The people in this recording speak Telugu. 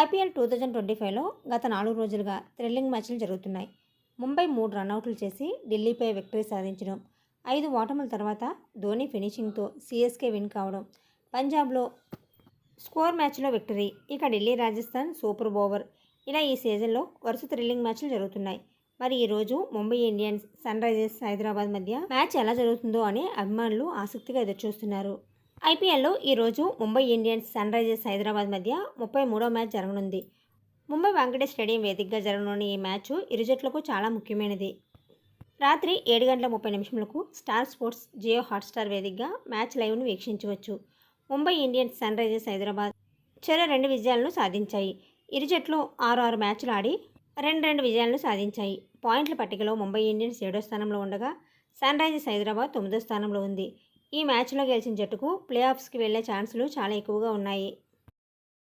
ఐపీఎల్ టూ థౌజండ్ ట్వంటీ ఫైవ్లో గత నాలుగు రోజులుగా థ్రిల్లింగ్ మ్యాచ్లు జరుగుతున్నాయి. ముంబై మూడు రన్అట్లు చేసి ఢిల్లీపై విక్టరీ సాధించడం ఐదు ఓటముల తర్వాత ధోని ఫినిషింగ్తో సీఎస్కే విన్ కావడం పంజాబ్లో స్కోర్ మ్యాచ్లో విక్టరీ ఇక ఢిల్లీ రాజస్థాన్ సూపర్ ఓవర్. ఇలా ఈ సీజన్లో వరుస థ్రిల్లింగ్ మ్యాచ్లు జరుగుతున్నాయి. మరి ఈరోజు Mumbai Indians Sunrisers Hyderabad మధ్య మ్యాచ్ ఎలా జరుగుతుందో అని అభిమానులు ఆసక్తిగా ఎదురుచూస్తున్నారు. ఐపీఎల్లో ఈరోజు Mumbai Indians Sunrisers Hyderabad మధ్య ముప్పై మూడో మ్యాచ్ జరగనుంది. ముంబై వెంకటేష్ స్టేడియం వేదికగా జరగనున్న ఈ మ్యాచ్ ఇరు జట్లకు చాలా ముఖ్యమైనది. రాత్రి ఏడు గంటల ముప్పై నిమిషములకు స్టార్ స్పోర్ట్స్ జియో హాట్స్టార్ వేదికగా మ్యాచ్ లైవ్ను వీక్షించవచ్చు. Mumbai Indians Sunrisers Hyderabad చివరి రెండు విజయాలను సాధించాయి. ఇరు జట్లు ఆరు ఆరు మ్యాచ్లు ఆడి రెండు రెండు విజయాలను సాధించాయి. పాయింట్ల పట్టికలో ముంబై ఇండియన్స్ ఏడో స్థానంలో ఉండగా సన్ రైజర్స్ హైదరాబాద్ తొమ్మిదో స్థానంలో ఉంది. ఈ మ్యాచ్లో గెలిచిన జట్టుకు ప్లే ఆఫ్స్కి వెళ్ళే ఛాన్సులు చాలా ఎక్కువగా ఉన్నాయి.